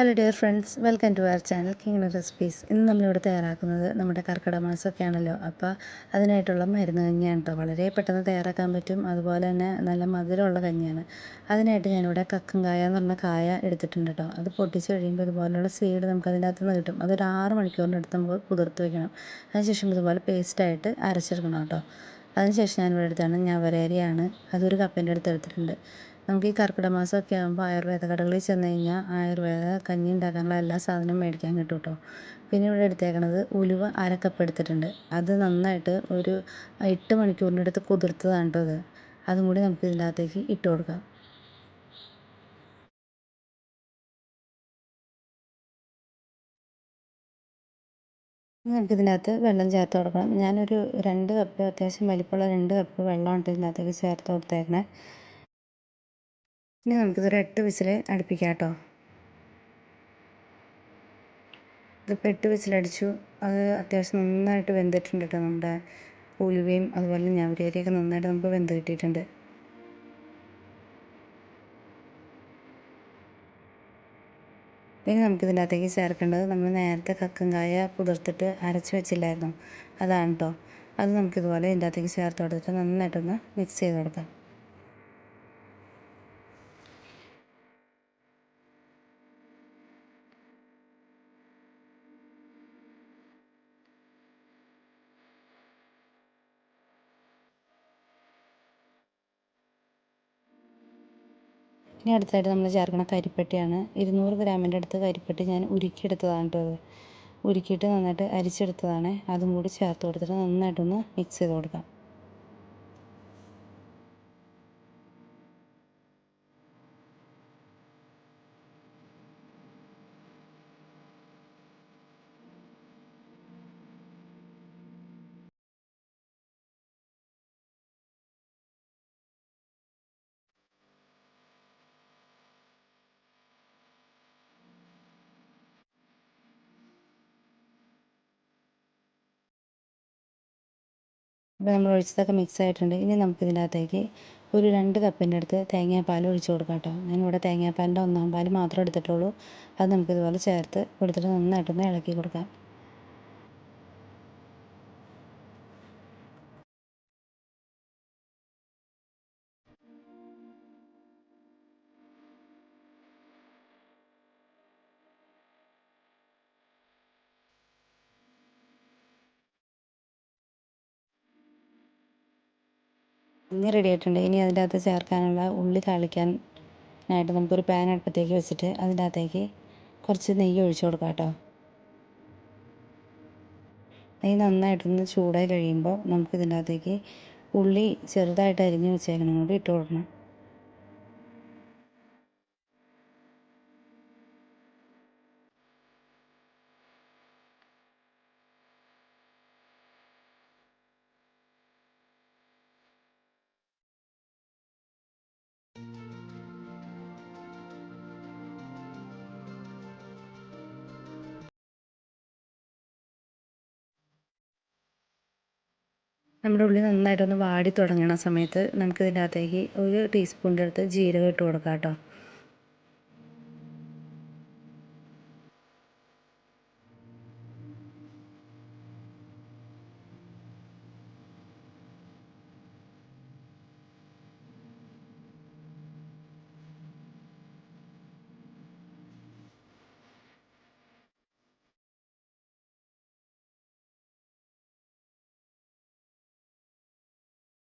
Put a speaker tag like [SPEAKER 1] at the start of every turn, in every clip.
[SPEAKER 1] Hello dear friends welcome to our channel king recipes ഇന്ന് നമ്മളിവിടെ തയ്യാറാക്കുന്നത് നമ്മുടെ കർക്കിടക മാസമൊക്കെ ആണല്ലോ അപ്പോൾ അതിനായിട്ടുള്ള മരുന്ന് കഞ്ഞിയാണ് കേട്ടോ വളരെ പെട്ടെന്ന് തയ്യാറാക്കാൻ പറ്റും. അതുപോലെ തന്നെ നല്ല മധുരമുള്ള കഞ്ഞിയാണ്. അതിനായിട്ട് ഞാനിവിടെ കക്കും കായ എന്ന് പറഞ്ഞ കായ എടുത്തിട്ടുണ്ട് കേട്ടോ അത് പൊട്ടിച്ച് കഴിയുമ്പോൾ ഇതുപോലെയുള്ള സീഡ് നമുക്ക് അതിന്റെ അകത്ത് നിന്ന് കിട്ടും. അതൊരു ആറ് മണിക്കൂറിനടുത്ത് നമുക്ക് കുതിർത്ത് വെക്കണം. അതിനുശേഷം ഇതുപോലെ പേസ്റ്റായിട്ട് അരച്ചെടുക്കണം കേട്ടോ അതിനുശേഷം ഞാനിവിടെ എടുത്താണ് ഞാൻ വരേരിയാണ് അതൊരു കപ്പിന്റെ അടുത്ത് എടുത്തിട്ടുണ്ട്. നമുക്ക് ഈ കർക്കിടക മാസമൊക്കെ ആകുമ്പോൾ ആയുർവേദ കടകളിൽ ചെന്ന് കഴിഞ്ഞാൽ ആയുർവേദ കഞ്ഞി ഉണ്ടാക്കാനുള്ള എല്ലാ സാധനവും മേടിക്കാൻ കിട്ടും കേട്ടോ. പിന്നെ ഇവിടെ എടുത്തേക്കണത് ഉലുവ അര എടുത്തിട്ടുണ്ട്. അത് നന്നായിട്ട് ഒരു എട്ട് മണിക്കൂറിന്റെ അടുത്ത് കുതിർത്തതാണ് കേട്ടോ അത് അതും കൂടി നമുക്ക് ഇതിനകത്തേക്ക് ഇട്ട് കൊടുക്കാം. നമുക്ക് ഇതിനകത്ത് വെള്ളം ചേർത്ത് കൊടുക്കണം. ഞാനൊരു രണ്ട് കപ്പ് അത്യാവശ്യം വലിപ്പമുള്ള രണ്ട് കപ്പ് വെള്ളമാണ് ഇതിനകത്തേക്ക് ചേർത്ത് കൊടുത്തേക്കണേ. ഇനി നമുക്കിതൊരു എട്ട് വിസിൽ അടുപ്പിക്കാം കേട്ടോ. ഇതിപ്പോൾ എട്ട് വിസിലടിച്ചു അത് അത്യാവശ്യം നന്നായിട്ട് വെന്തിട്ടുണ്ട് കേട്ടോ നമ്മുടെ ഉലുവയും അതുപോലെ ഞവരരിയൊക്കെ നന്നായിട്ട് നമുക്ക് വെന്ത് കിട്ടിയിട്ടുണ്ട്. പിന്നെ നമുക്കിതിന്റെ അകത്തേക്ക് ചേർക്കേണ്ടത് നമ്മൾ നേരത്തെ കക്കങ്കായ കുതിർത്തിട്ട് അരച്ച് വെച്ചില്ലായിരുന്നു. അതാണ് കേട്ടോ. അത് നമുക്കിതുപോലെ ഇതിന്റെ അകത്തേക്ക് ചേർത്ത് കൊടുത്തിട്ട് നന്നായിട്ടൊന്ന് മിക്സ് ചെയ്ത് കൊടുക്കാം. ഇനി അടുത്തതായിട്ട് നമ്മൾ ചേർക്കുന്ന കരിപ്പെട്ടിയാണ്. ഇരുന്നൂറ് ഗ്രാമിന്റെ അടുത്ത് കരിപ്പെട്ടി ഞാൻ ഉരുക്കിയെടുത്തതാണ് കേട്ടോ ഉരുക്കിയിട്ട് നന്നായിട്ട് അരിച്ചെടുത്തതാണ്. അതും കൂടി ചേർത്ത് കൊടുത്തിട്ട് നന്നായിട്ടൊന്ന് മിക്സ് ചെയ്ത് കൊടുക്കാം. ഇപ്പോൾ നമ്മൾ ഒഴിച്ചതൊക്കെ മിക്സ് ആയിട്ടുണ്ട്. ഇനി നമുക്ക് ഇതിനകത്തേക്ക് ഒരു രണ്ട് കപ്പിന്റെ അടുത്ത് തേങ്ങാപ്പാൽ ഒഴിച്ച് കൊടുക്കാം കേട്ടോ. ഞാനിവിടെ തേങ്ങാപ്പാലിന്റെ ഒന്നാം പാൽ മാത്രമേ എടുത്തിട്ടുള്ളൂ. അത് നമുക്ക് ഇതുപോലെ ചേർത്ത് കൊടുത്തിട്ട് നന്നായിട്ടൊന്ന് ഇളക്കി കൊടുക്കാം. ഇനി റെഡി ആയിട്ടുണ്ട്. ഇനി അതിന്റെ അകത്ത് ചേർക്കാനുള്ള ഉള്ളി താളിക്കാനായിട്ട് നമുക്കൊരു പാൻ അടുപ്പത്തേക്ക് വെച്ചിട്ട് അതിന്റെ അകത്തേക്ക് കുറച്ച് നെയ്യ് ഒഴിച്ച് കൊടുക്കാം കേട്ടോ. നെയ്യ് നന്നായിട്ടൊന്ന് ചൂടായി കഴിയുമ്പോൾ നമുക്ക് ഇതിന്റെ അകത്തേക്ക് ഉള്ളി ചെറുതായിട്ട് അരിഞ്ഞ് വെച്ചേക്കണം കൂടി ഇട്ട് കൊടുക്കണം. നമ്മുടെ ഉള്ളി നന്നായിട്ടൊന്ന് വാടി തുടങ്ങണ സമയത്ത് നമുക്ക് ഇതിന്റെ അകത്തേക്ക് ഒരു ടീസ്പൂണിന്റെ അടുത്ത് ജീരകം ഇട്ട് കൊടുക്കാം കേട്ടോ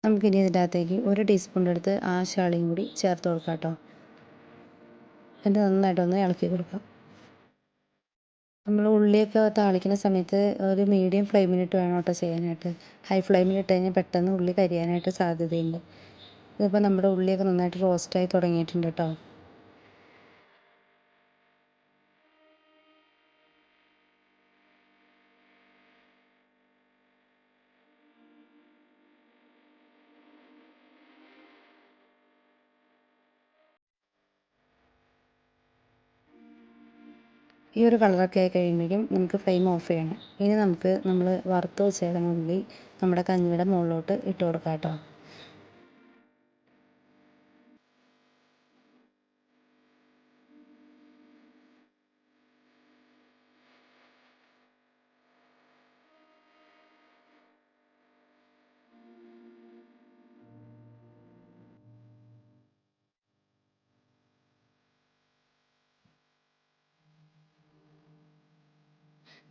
[SPEAKER 1] നമുക്കിനി ഇതിന്റെ അകത്തേക്ക് ഒരു ടീസ്പൂണിന്റെ അടുത്ത് ആശാളിയും കൂടി ചേർത്ത് കൊടുക്കാം കേട്ടോ. എന്നിട്ട് നന്നായിട്ടൊന്ന് ഇളക്കി കൊടുക്കാം. നമ്മൾ ഉള്ളിയൊക്കെ താളിക്കുന്ന സമയത്ത് ഒരു മീഡിയം ഫ്ലെയിമിലിട്ട് വേണം കേട്ടോ ചെയ്യാനായിട്ട്. ഹൈ ഫ്ലെയിമിലിട്ട് കഴിഞ്ഞാൽ പെട്ടെന്ന് ഉള്ളി കരിയാനായിട്ട് സാധ്യതയുണ്ട്. ഇതിപ്പോൾ നമ്മുടെ ഉള്ളിയൊക്കെ നന്നായിട്ട് റോസ്റ്റായി തുടങ്ങിയിട്ടുണ്ട് കേട്ടോ. ഈ ഒരു കളറൊക്കെ ആയി കഴിയുമ്പോഴേക്കും നമുക്ക് ഫ്ലെയിം ഓഫ് ചെയ്യണം. ഇനി നമുക്ക് നമ്മൾ വറുത്ത് വെച്ചേക്കുന്ന ഉള്ളി നമ്മുടെ കഞ്ഞിയുടെ മുകളിലോട്ട് ഇട്ട് കൊടുക്കാം കേട്ടോ.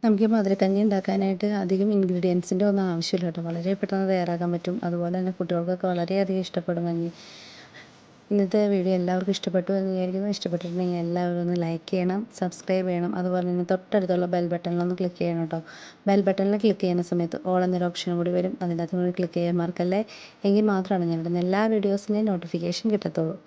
[SPEAKER 1] നമുക്ക് മധുരക്കഞ്ഞി ഉണ്ടാക്കാനായിട്ട് അധികം ഇൻഗ്രീഡിയൻസിന്റെ ഒന്നും ആവശ്യമില്ല കേട്ടോ. വളരെ പെട്ടെന്ന് തയ്യാറാക്കാൻ പറ്റും. അതുപോലെ തന്നെ കുട്ടികൾക്കൊക്കെ വളരെയധികം ഇഷ്ടപ്പെടും കഞ്ഞി ഇന്നത്തെ വീഡിയോ എല്ലാവർക്കും ഇഷ്ടപ്പെട്ടു എന്ന് വിചാരിക്കുന്നു. ഇഷ്ടപ്പെട്ടിട്ടുണ്ടെങ്കിൽ എല്ലാവരും ഒന്ന് ലൈക്ക് ചെയ്യണം സബ്സ്ക്രൈബ് ചെയ്യണം. അതുപോലെ തന്നെ തൊട്ടടുത്തുള്ള ബെൽ ബട്ടണിലൊന്ന് ക്ലിക്ക് ചെയ്യണം കേട്ടോ. ബെൽ ബട്ടണിൽ ക്ലിക്ക് ചെയ്യുന്ന സമയത്ത് ഓൾ എന്നൊരു ഓപ്ഷൻ കൂടി വരും. അതിന്റെ അകത്ത് കൂടി ക്ലിക്ക് ചെയ്യാൻ മറക്കല്ലേ? എങ്കിൽ മാത്രമാണ് ഞാൻ എല്ലാ വീഡിയോസിന്റെയും നോട്ടിഫിക്കേഷൻ കിട്ടത്തുള്ളൂ.